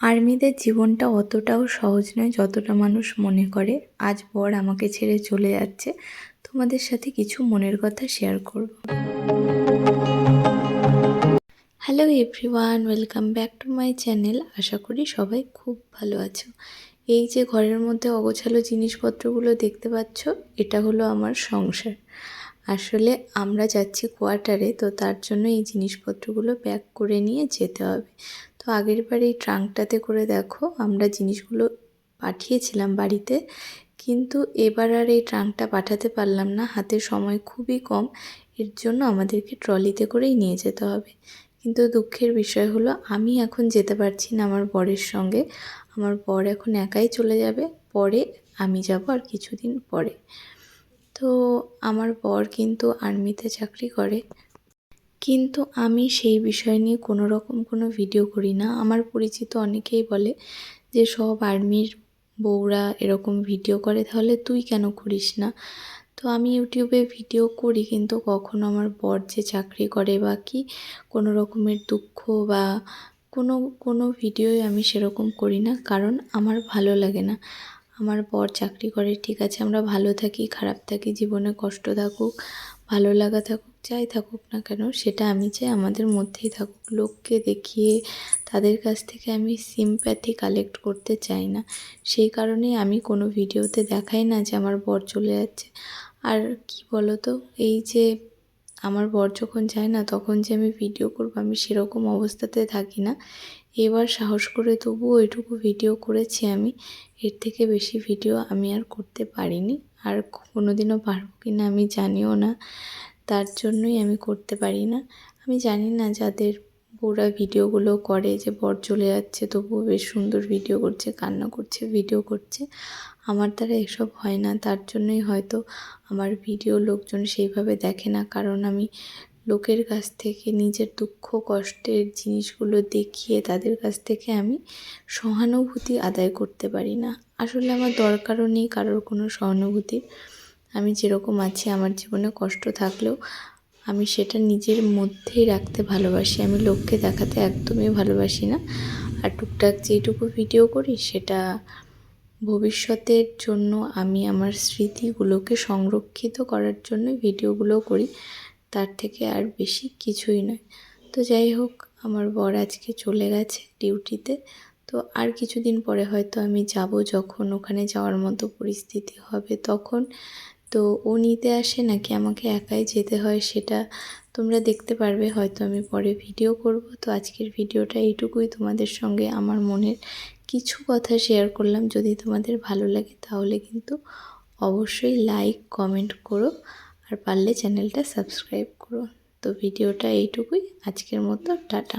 আর্মিদের জীবনটা অতটাও সহজ নয় যতটা মানুষ মনে করে। আজ বর আমাকে ছেড়ে চলে যাচ্ছে। তোমাদের সাথে কিছু মনের কথা শেয়ার করব। Hello everyone welcome back to my channel আশা করি সবাই খুব ভালো আছো। এই যে ঘরের মধ্যে অগোছালো জিনিসপত্রগুলো দেখতে পাচ্ছ, এটা হলো আমার সংসার। আসলে আমরা যাচ্ছি কোয়ার্টারে তো তার জন্য এই জিনিসপত্রগুলো প্যাক করে নিয়ে যেতে হবে। তো আগের বার এই ট্রাঙ্কটাতে করে দেখো, আমরা জিনিসগুলো পাঠিয়েছিলাম বাড়িতে, কিন্তু এবার আর এই ট্রাঙ্কটা পাঠাতে পারলাম না। হাতে সময় খুবই কম, এর জন্য আমাদেরকে ট্রলিতে করেই নিয়ে যেতে হবে। কিন্তু দুঃখের বিষয় হলো, আমি এখন যেতে পারছি না আমার বরের সঙ্গে। আমার বর এখন একাই চলে যাবে, পরে আমি যাব আর কিছুদিন পরে। তো আমার বর কিন্তু আর্মিতে চাকরি করে। কিন্তু আমি সেই বিষয় নিয়ে কোনো রকম কোনো ভিডিও করি না। আমার পরিচিত অনেকেই বলে যে, সব আর্মির বউরা এরকম ভিডিও করে, তাহলে তুই কেন করিস না? তো আমি ইউটিউবে ভিডিও করি, কিন্তু কখনো আমার বর যে চাকরি করে বা কি, কোনো রকমের দুঃখ বা কোনো কোনো ভিডিওই আমি সেরকম করি না, কারণ আমার ভালো লাগে না। আমার বর চাকরি করে, ঠিক আছে, আমরা ভালো থাকি, খারাপ থাকি, জীবনে কষ্ট থাকুক, ভালো লাগা থাকুক যাই থাকুক না কেন, সেটা আমি চাই আমাদের মধ্যেই থাকুক। লোককে দেখিয়ে তাদের কাছ থেকে আমি সিম্প্যাথি কালেক্ট করতে চাই না। সেই কারণেই আমি কোনো ভিডিওতে দেখাই না যে আমার বর চলে যাচ্ছে। আর কি বলো তো এই যে আমার বর যখন যায় না, তখন যে আমি ভিডিও করব, আমি সেরকম অবস্থাতে থাকি না। এবার সাহস করে তবুও ওইটুকু ভিডিও করেছি আমি। এর থেকে বেশি ভিডিও আমি আর করতে পারিনি। আর কোনো দিনও পারব কি না আমি জানিও না। তার জন্যই আমি করতে পারি না। আমি জানি না যাদের বউরা ভিডিওগুলো করে যে বর চলে যাচ্ছে, তবুও বেশ সুন্দর ভিডিও করছে, কান্না করছে, ভিডিও করছে। আমার দ্বারা এসব হয় না। তার জন্যই হয়তো আমার ভিডিও লোকজন সেইভাবে দেখে না। কারণ আমি লোকের কাছ থেকে নিজের দুঃখ, কষ্টের জিনিসগুলো দেখিয়ে তাদের কাছ থেকে আমি সহানুভূতি আদায় করতে পারি না। আসলে আমার দরকারও নেই কারোর কোনো সহানুভূতির। আমি যেরকম আছি, আমার জীবনে কষ্ট থাকলেও আমি সেটা নিজের মধ্যেই রাখতে ভালোবাসি। আমি লোককে দেখাতে একদমই ভালোবাসি না। আর টুকটাক যেটুকু ভিডিও করি, সেটা ভবিষ্যতের জন্য আমি আমার স্মৃতিগুলোকে সংরক্ষিত করার জন্য ভিডিওগুলো করি। তার থেকে আর বেশি কিছুই নয়। তো যাই হোক, আমার বর আজকে চলে গেছে ডিউটিতে তো আর কিছুদিন পরে হয়তো আমি যাব, যখন ওখানে যাওয়ার মতো পরিস্থিতি হবে, তখন তো ও নিতে আসে নাকি আমাকে একাই যেতে হয় সেটা তোমরা দেখতে পারবে, হয়তো আমি পরে ভিডিও করব। তো আজকের ভিডিওটা এইটুকুই তোমাদের সঙ্গে আমার মনের কিছু কথা শেয়ার করলাম। যদি তোমাদের ভালো লাগে তাহলে কিন্তু অবশ্যই লাইক কমেন্ট করো আর পারলে চ্যানেলটা সাবস্ক্রাইব করো। তো ভিডিওটা এইটুকুই। আজকের মতো টাটা।